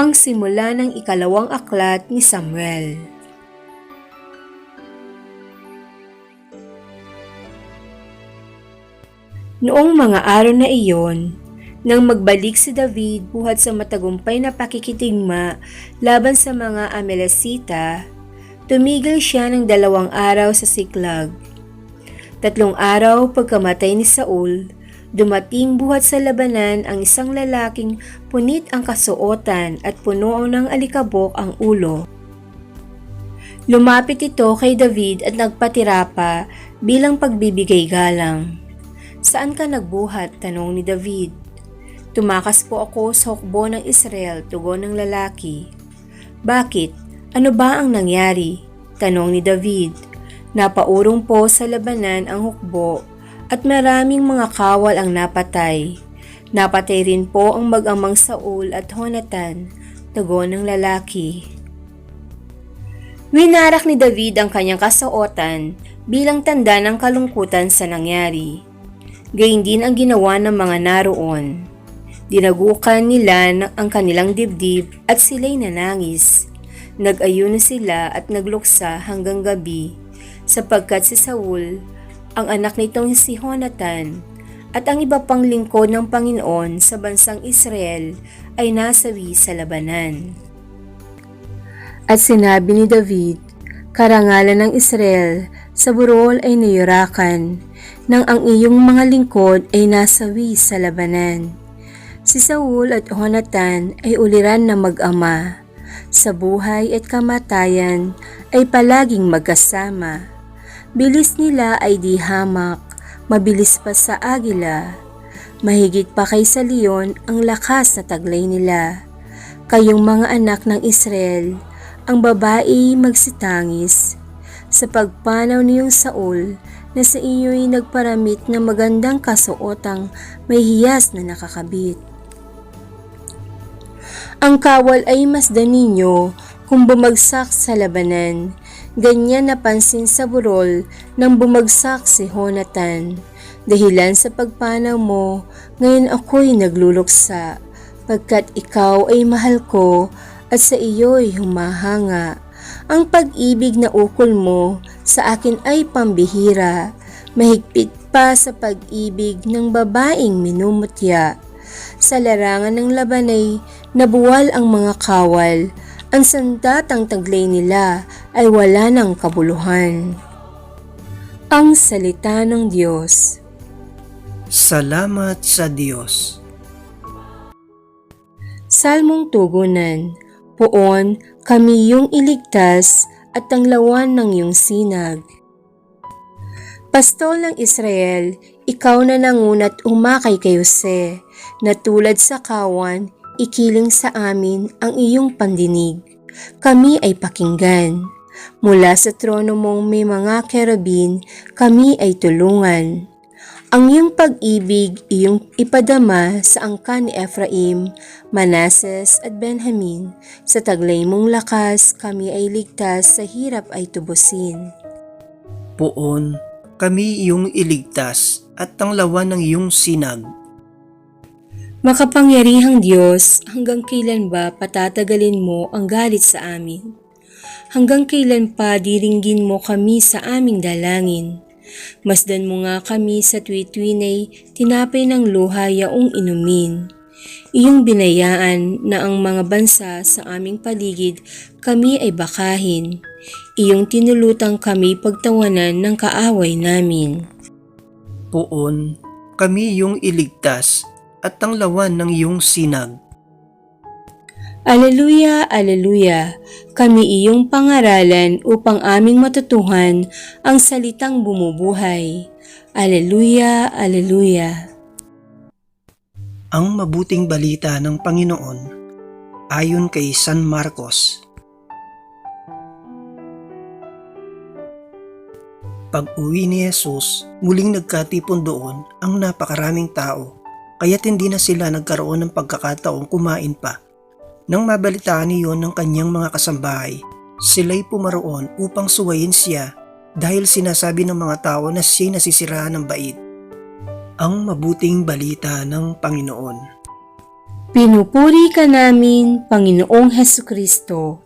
ang simula ng ikalawang aklat ni Samuel. Noong mga araw na iyon, nang magbalik si David buhat sa matagumpay na pakikitigma laban sa mga Amalesita, tumigil siya ng dalawang araw sa Siklag. Tatlong araw pagkamatay ni Saul, dumating buhat sa labanan ang isang lalaking punit ang kasuotan at puno ng alikabok ang ulo. Lumapit ito kay David at nagpatira pa bilang pagbibigay galang. Saan ka nagbuhat? Tanong ni David. Tumakas po ako sa hukbo ng Israel, tugon ng lalaki. Bakit? Ano ba ang nangyari? Tanong ni David. Napaurong po sa labanan ang hukbo at maraming mga kawal ang napatay. Napatay rin po ang mag-amang Saul at Honatan, tugon ng lalaki. Winarak ni David ang kanyang kasuotan bilang tanda ng kalungkutan sa nangyari. Gayun din ang ginawa ng mga naroon. Dinagukan nila ang kanilang dibdib at sila'y nanangis. Nag-ayuno sila at nagluksa hanggang gabi sapagkat si Saul, ang anak nitong si Honatan, at ang iba pang lingkod ng Panginoon sa bansang Israel ay nasawi sa labanan. At sinabi ni David, karangalan ng Israel sa burol ay niyurakan, nang ang iyong mga lingkod ay nasawi sa labanan. Si Saul at Honatan ay uliran na mag-ama. Sa buhay at kamatayan ay palaging magkasama. Bilis nila ay di hamak, mabilis pa sa agila. Mahigit pa kay sa leon ang lakas na taglay nila. Kayong mga anak ng Israel, ang babae magsitangis. Sa pagpanaw niyong Saul, na sa iyo'y nagparamit ng magandang kasuotang may hiyas na nakakabit. Ang kawal ay masdan ninyo kung bumagsak sa labanan. Ganyan napansin sa burol nang bumagsak si Honatan. Dahilan sa pagpanaw mo, ngayon ako'y nagluluksa, pagkat ikaw ay mahal ko at sa iyo'y humahanga. Ang pag-ibig na ukol mo sa akin ay pambihira, mahigpit pa sa pag-ibig ng babaeng minumutya. Sa larangan ng labanay, nabuwal ang mga kawal, ang sandatang taglay nila ay wala ng kabuluhan. Ang Salita ng Diyos Salamat sa Diyos. Salmong Tugunan Poon, kami yung iligtas at tanglawan ng iyong sinag. Pastol ng Israel, ikaw na nangunat umakay kay Jose, na tulad sa kawan, ikiling sa amin ang iyong pandinig. Kami ay pakinggan. Mula sa trono mong may mga kerubin, kami ay tulungan. Ang iyong pag-ibig iyong ipadama sa angkan ni Ephraim, Manases at Benjamin. Sa taglay mong lakas, kami ay ligtas, sa hirap ay tubusin. Poon, kami iyong iligtas at tanglawan ng iyong sinag. Makapangyarihang Diyos, hanggang kailan ba patatagalin mo ang galit sa amin? Hanggang kailan pa diringgin mo kami sa aming dalangin? Masdan mo nga kami sa tuwi-tuwinay, tinapay ng luha yaong inumin. Iyong binayaan na ang mga bansa sa aming paligid kami ay bakahin. Iyong tinulutang kami pagtawanan ng kaaway namin. Poon, kami iyong iligtas at tanglawan ng iyong sinag. Aleluya, aleluya, kami iyong pangaralan upang aming matutuhan ang salitang bumubuhay. Aleluya, aleluya. Ang mabuting balita ng Panginoon ayon kay San Marcos. Pag-uwi ni Jesus, muling nagkatipon doon ang napakaraming tao, kaya't hindi na sila nagkaroon ng pagkakataong kumain pa. Nang mabalitaan niyon ng kanyang mga kasambahay, sila'y pumaroon upang suwayin siya dahil sinasabi ng mga tao na siya'y nasisiraan ng bait. Ang mabuting balita ng Panginoon. Pinupuri ka namin, Panginoong Heso Kristo.